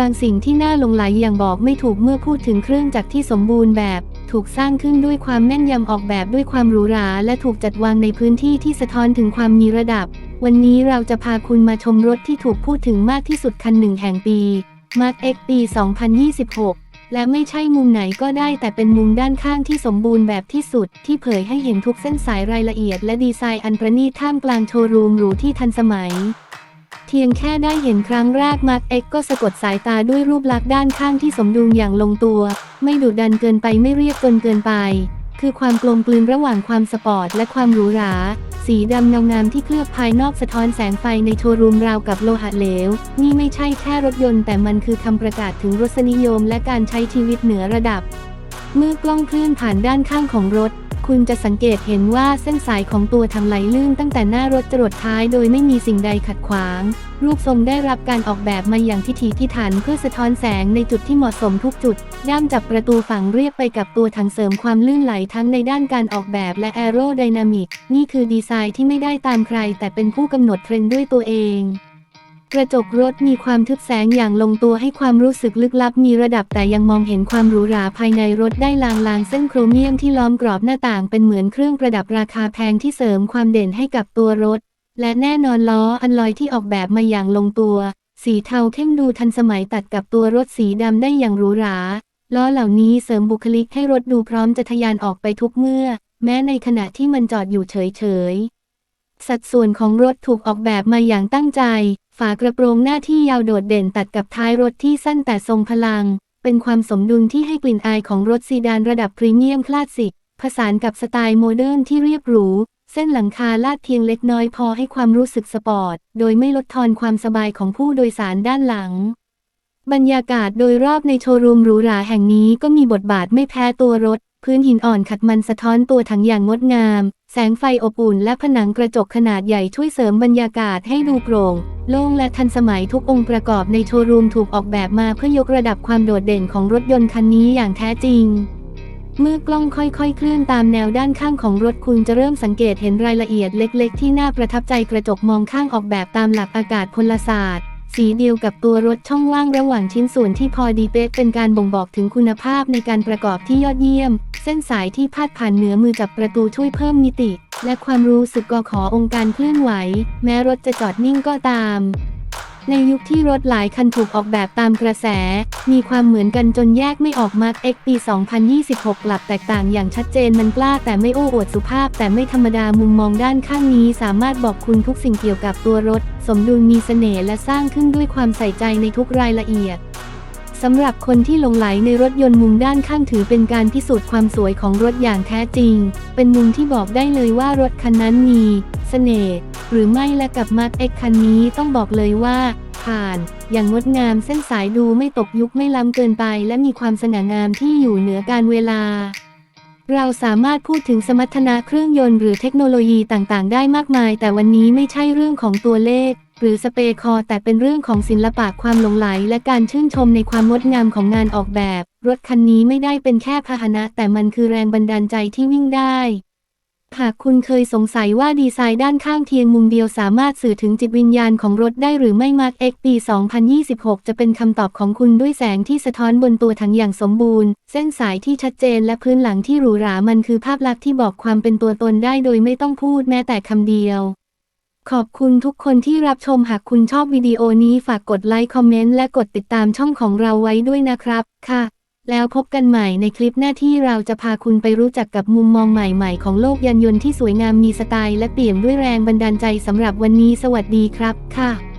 บางสิ่งที่น่าหลงไหลอย่างบอกไม่ถูกเมื่อพูดถึงเครื่องจักรที่สมบูรณ์แบบ ถูกสร้างขึ้นด้วยความแม่นยำออกแบบด้วยความหรูหรา และถูกจัดวางในพื้นที่ที่สะท้อนถึงความมีระดับ วันนี้เราจะพาคุณมาชมรถที่ถูกพูดถึงมากที่สุดคันหนึ่งแห่งปี Mark X ปี 2026และไม่ใช่มุมไหนก็ได้แต่เป็นมุมด้านข้างที่สมบูรณ์แบบที่สุด ที่เผยให้เห็นทุกเส้นสายรายละเอียดและดีไซน์อันประณีตท่ามกลางโชว์รูมหรูที่ทันสมัย เพียงแค่ได้เห็นครั้งแรกมาร์กเอ็กก็สะกดสายตาด้วยรูปลักษณ์ด้านข้างที่สมดุลอย่างลงตัว ไม่ดุดันเกินไปไม่เรียบจนเกินไป คือความกลมกลืนระหว่างความสปอร์ตและความหรูหรา สีดำเงางามที่เคลือบภายนอกสะท้อนแสงไฟในโชว์รูมราวกับโลหะเหลว นี่ไม่ใช่แค่รถยนต์แต่มันคือคำประกาศถึงรสนิยมและการใช้ชีวิตเหนือระดับ เมื่อกล้องเคลื่อนผ่านด้านข้างของรถ คุณจะสังเกตเห็นว่าเส้นสายของตัวถังไหลลื่นตั้งแต่หน้ารถจรดท้ายโดยไม่มีสิ่งใดขัดขวาง รูปทรงได้รับการออกแบบมาอย่างพิถีพิถันเพื่อสะท้อนแสงในจุดที่เหมาะสมทุกจุด ด้ามจับประตูฝั่งเรียบไปกับตัวถังเสริมความลื่นไหลทั้งในด้านการออกแบบและแอโรไดนามิก นี่คือดีไซน์ที่ไม่ได้ตามใคร แต่เป็นผู้กำหนดเทรนด์ด้วยตัวเอง กระจกรถมีความทึบแสงอย่างลงตัวให้ความรู้สึกลึกลับมีระดับแต่ยังมองเห็นความหรูหราภายในรถได้ลางๆ เส้นโครเมียมที่ล้อมกรอบหน้าต่างเป็นเหมือนเครื่องประดับราคาแพงที่เสริมความเด่นให้กับตัวรถ และแน่นอนล้ออันลอยที่ออกแบบมาอย่างลงตัว สีเทาเข้มดูทันสมัยตัดกับตัวรถสีดำได้อย่างหรูหราล้อเหล่านี้เสริมบุคลิกให้รถดูพร้อมจะทะยานออกไปทุกเมื่อ แม้ในขณะที่มันจอดอยู่เฉยๆ สัดส่วนของรถถูกออกแบบมาอย่างตั้งใจ ฝากระโปรงหน้าที่ยาวโดดเด่นตัดกับท้ายรถที่สั้นแต่ทรงพลัง เป็นความสมดุลที่ให้กลิ่นอายของรถซีดานระดับพรีเมียมคลาสสิก ผสานกับสไตล์โมเดิร์นที่เรียบหรู เส้นหลังคาลาดเพียงเล็กน้อยพอให้ความรู้สึกสปอร์ต โดยไม่ลดทอนความสบายของผู้โดยสารด้านหลัง บรรยากาศโดยรอบในโชว์รูมหรูหราแห่งนี้ก็มีบทบาทไม่แพ้ตัวรถ พื้นหินอ่อนขัดมันสะท้อนตัวถังอย่างงดงาม แสงไฟอบอุ่นและผนังกระจกขนาดใหญ่ช่วยเสริมบรรยากาศให้ดูโปร่งโล่งและทันสมัยทุกองค์ประกอบในโชว์รูมถูกออกแบบมาเพื่อยกระดับความโดดเด่นของรถยนต์คันนี้อย่างแท้จริง เมื่อกล้องค่อยๆ เคลื่อนตามแนวด้านข้างของรถคุณจะเริ่มสังเกตเห็นรายละเอียดเล็ก ๆ ที่น่าประทับใจกระจกมองข้างออกแบบตามหลักอากาศพลศาสตร์ สีเดียวกับตัวรถช่องว่างระหว่างชิ้นส่วนที่พอดีเป๊ะเป็นการบ่งบอกถึงคุณภาพในการประกอบที่ยอดเยี่ยม เส้นสายที่พาดผ่านเหนือมือกับประตูช่วยเพิ่มมิติ และความรู้สึกกอขอองค์การเคลื่อนไหว แม้รถจะจอดนิ่งก็ตาม ในยุคที่รถหลายคันถูกออกแบบตามกระแส มีความเหมือนกันจนแยกไม่ออกมาร์ก X ปี 2026กลับแตกต่างอย่างชัดเจนมันกล้าแต่ไม่โอ้อวดสุภาพ แต่ไม่ธรรมดามุมมองด้านข้างนี้ สามารถบอกคุณทุกสิ่งเกี่ยวกับตัวรถ สมดุลมีเสน่ห์และสร้างขึ้นด้วยความใส่ใจในทุกรายละเอียดสำหรับคนที่หลงไหลในรถยนต์มุมด้านข้างถือเป็นการพิสูจน์ความสวยของรถอย่างแท้จริง เป็นมุมที่บอกได้เลยว่ารถคันนั้นมีเสน่ห์ หรือไม่และกับมาร์ X คันนี้ต้องบอกเลยว่า ผ่าน อย่างงดงามเส้นสายดูไม่ตกยุคไม่ล้ำเกินไป และมีความสง่างามที่อยู่เหนือการเวลา เราสามารถพูดถึงสมรรถนะเครื่องยนต์หรือเทคโนโลยีต่างๆ ได้มากมาย แต่วันนี้ไม่ใช่เรื่องของตัวเลข หรือสเปคอแต่เป็นเรื่องของศิลปะความหลงไหล และการชื่นชมในความงดงามของงานออกแบบ รถคันนี้ไม่ได้เป็นแค่พาหนะ แต่มันคือแรงบันดาลใจที่วิ่งได้ หากคุณเคยสงสัยว่าดีไซน์ด้านข้างเทียงมุมเดียวสามารถสื่อถึงจิตวิญญาณของรถได้หรือไม่มาร์ก X ปี 2026 จะเป็นคำตอบของคุณด้วยแสงที่สะท้อนบนตัวถังอย่างสมบูรณ์ เส้นสายที่ชัดเจนและพื้นหลังที่หรูหรา มันคือภาพลักษณ์ที่บอกความเป็นตัวตนได้โดยไม่ต้องพูดแม้แต่คำเดียว ขอบคุณทุกคนที่รับชมหากคุณชอบวิดีโอนี้ฝากกดไลค์คอมเมนต์และกดติดตามช่องของเราไว้ด้วยนะครับ ค่ะ แล้วพบกันใหม่ในคลิปหน้าที่เราจะพาคุณไปรู้จักกับมุมมองใหม่ๆ ของโลกยานยนต์ที่สวยงามมีสไตล์และเปี่ยมด้วยแรงบันดาลใจสำหรับวันนี้สวัสดีครับค่ะ